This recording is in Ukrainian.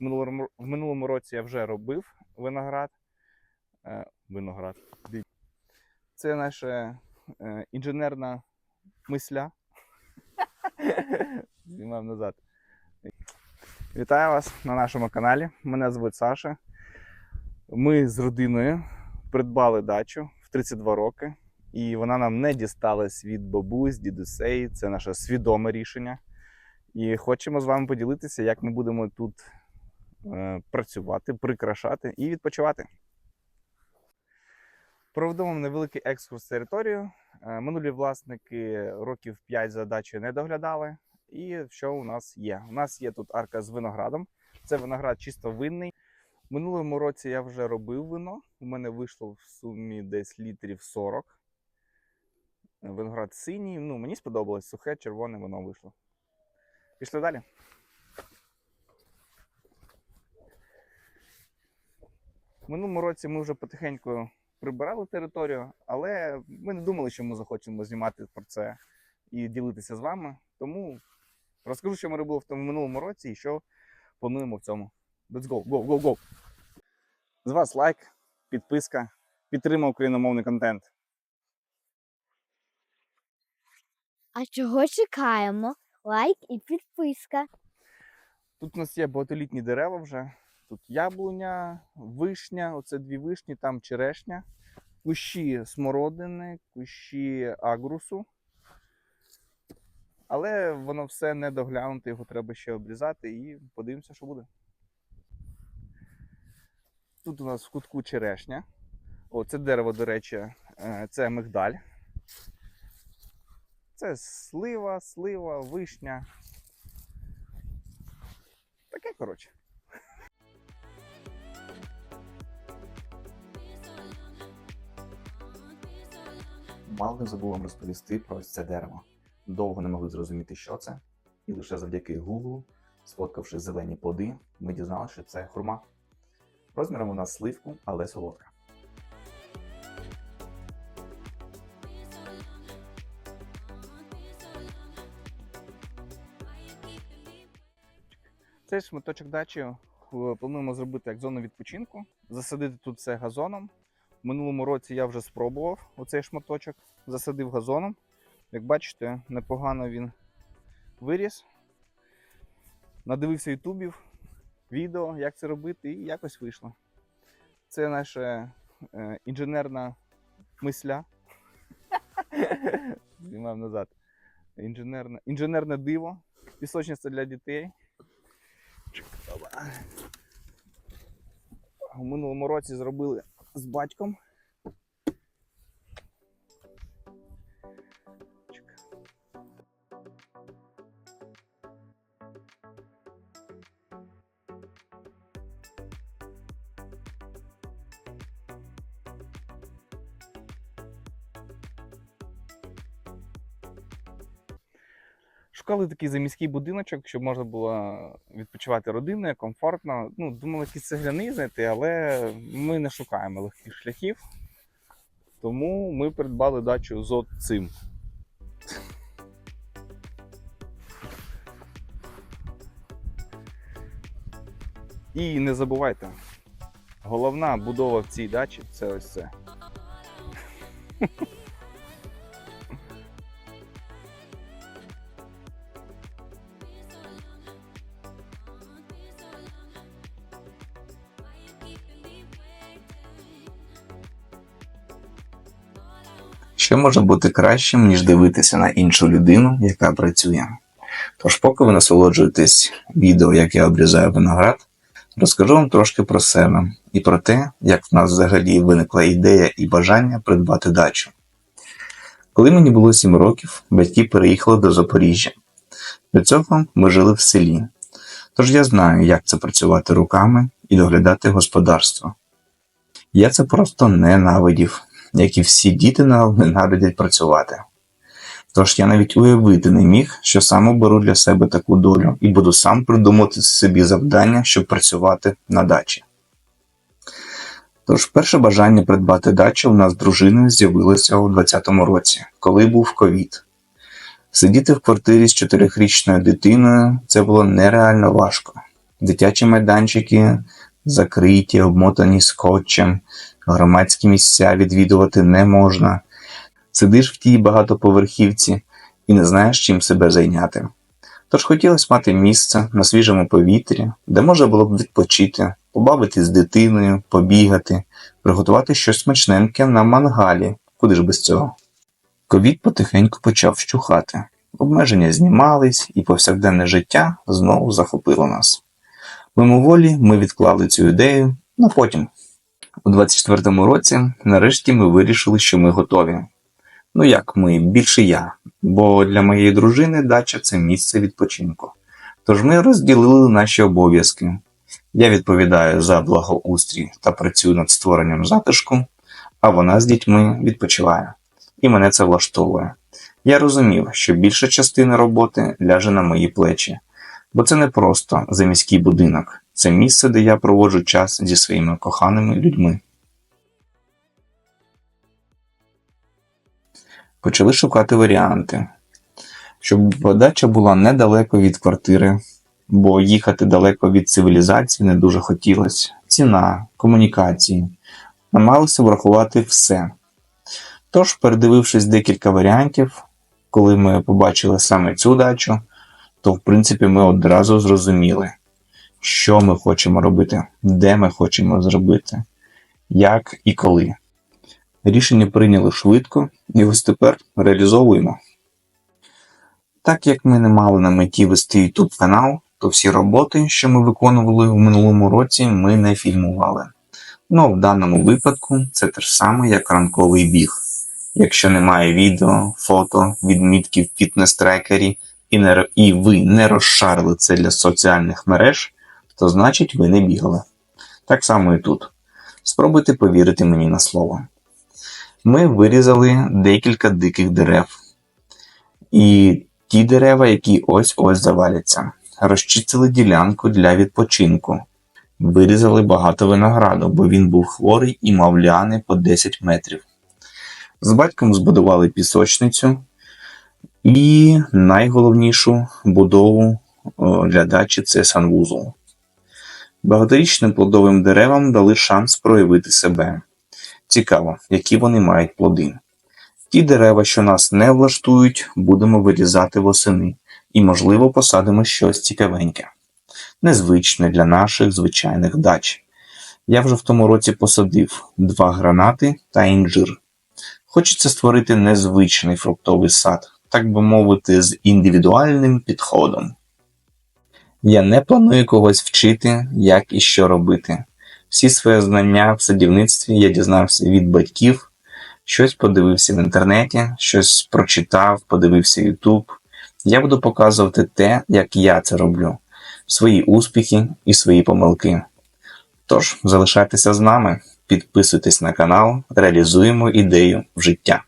В минулому, в минулому році я вже робив виноград. Е, виноград. Це наша е, інженерна мисля. Знімаємо назад. Вітаю вас на нашому каналі. Мене звуть Саша. Ми з родиною придбали дачу в 32 роки, і вона нам не дісталась від бабусь, дідусей. Це наше свідоме рішення. І хочемо з вами поділитися, як ми будемо тут працювати, прикрашати і відпочивати. Проведемо невеликий екскурс територію. Е, Минулі власники років 5 за дачею не доглядали. І що у нас є? У нас є тут арка з виноградом. Це виноград чисто винний. Минулому році я вже робив вино. У мене вийшло в сумі десь літрів 40. Виноград синій. Ну, мені сподобалось сухе, червоне вино вийшло. Пішли далі. В минулому році ми вже потихеньку прибирали територію, але ми не думали, що ми захочемо знімати про це і ділитися з вами. Тому розкажу, що ми робили в тому минулому році і що плануємо в цьому. Let's go, go, go, go! З вас лайк, підписка, підтримав україномовний контент. А чого чекаємо? Лайк і підписка. Тут у нас є багатолітні дерева вже. Тут яблуня, вишня, оце дві вишні, там черешня, кущі смородини, кущі агрусу. Але воно все не доглянуте, його треба ще обрізати і подивимося, що буде. Тут у нас в кутку черешня. О, це дерево, до речі, е, це мигдаль. Це слива, слива, вишня. Таке, коротше. Мало не забув вам розповісти про це дерево. Довго не могли зрозуміти, що це, і лише завдяки Google, сфоткавши зелені плоди, ми дізналися, що це хурма. Розміром вона сливку, але солодка. Цей шматочок дачі е, плануємо зробити як зону відпочинку, засадити тут все газоном. В минулому році я вже спробував оцей шматочок, засадив газоном. Як бачите, непогано він виріс. Надивився ютубів, відео, як це робити, і якось вийшло. Це наша е, інженерна мисля. Знімаємо назад. Інженерне, інженерне диво, пісочниця для дітей. У минулому році зробили з батьком. Шукали такий заміський будиночок, щоб можна було відпочивати родиною, комфортно. Ну, думали, якийсь цегляний знайти, але ми не шукаємо легких шляхів. Тому ми придбали дачу з цим. І не забувайте, головна будова в цій дачі це ось це. Що може бути кращим, ніж дивитися на іншу людину, яка працює? Тож, поки ви насолоджуєтесь відео, як я обрізаю виноград, розкажу вам трошки про себе і про те, як в нас взагалі виникла ідея і бажання придбати дачу. Коли мені було 7 років, батьки переїхали до Запоріжжя. До цього ми жили в селі. Тож я знаю, як це працювати руками і доглядати господарство. Я це просто ненавидів, як і всі діти ненавидять працювати. Тож я навіть уявити не міг, що сам оберу для себе таку долю і буду сам придумати собі завдання, щоб працювати на дачі. Тож перше бажання придбати дачу у нас з дружиною з'явилося у 2020 році, коли був ковід. Сидіти в квартирі з чотирьохрічною дитиною це було нереально важко. Дитячі майданчики закриті, обмотані скотчем, громадські місця відвідувати не можна. Сидиш в тій багатоповерхівці і не знаєш, чим себе зайняти. Тож хотілося мати місце на свіжому повітрі, де можна було б відпочити, побавити з дитиною, побігати, приготувати щось смачненьке на мангалі, куди ж без цього. Ковід потихеньку почав вщухати. Обмеження знімались, і повсякденне життя знову захопило нас. Мимоволі ми відклали цю ідею на потім. У 24-му році нарешті ми вирішили, що ми готові. Ну як ми, більше я, бо для моєї дружини дача це місце відпочинку. Тож ми розділили наші обов'язки. Я відповідаю за благоустрій та працюю над створенням затишку, а вона з дітьми відпочиває. І мене це влаштовує. Я розумів, що більша частина роботи ляже на мої плечі, бо це не просто заміський будинок, це місце, де я проводжу час зі своїми коханими людьми. Почали шукати варіанти, щоб дача була недалеко від квартири, бо їхати далеко від цивілізації не дуже хотілося. Ціна, комунікації. Намагалися врахувати все. Тож, передивившись декілька варіантів, коли ми побачили саме цю дачу, то в принципі ми одразу зрозуміли, що ми хочемо робити, де ми хочемо зробити, як і коли. Рішення прийняли швидко, і ось тепер реалізовуємо. Так як ми не мали на меті вести YouTube канал, то всі роботи, що ми виконували в минулому році, ми не фільмували. Ну, в даному випадку це те ж саме, як ранковий біг. Якщо немає відео, фото, відмітків в фітнес-трекері і, не, і ви не розшарили це для соціальних мереж, то значить ви не бігали. Так само і тут. Спробуйте повірити мені на слово. Ми вирізали декілька диких дерев. І ті дерева, які ось-ось заваляться. Розчистили ділянку для відпочинку. Вирізали багато винограду, бо він був хворий і мав ліани по 10 метрів. З батьком збудували пісочницю і найголовнішу будову для дачі це санвузол. Багаторічним плодовим деревам дали шанс проявити себе. Цікаво, які вони мають плоди. Ті дерева, що нас не влаштують, будемо вирізати восени і, можливо, посадимо щось цікавеньке, незвичне для наших звичайних дач. Я вже в тому році посадив два гранати та інжир. Хочеться створити незвичний фруктовий сад, так би мовити, з індивідуальним підходом. Я не планую когось вчити, як і що робити. Всі свої знання в садівництві я дізнався від батьків, щось подивився в інтернеті, щось прочитав, подивився YouTube. Я буду показувати те, як я це роблю, свої успіхи і свої помилки. Тож, залишайтеся з нами, підписуйтесь на канал, реалізуємо ідею в життя.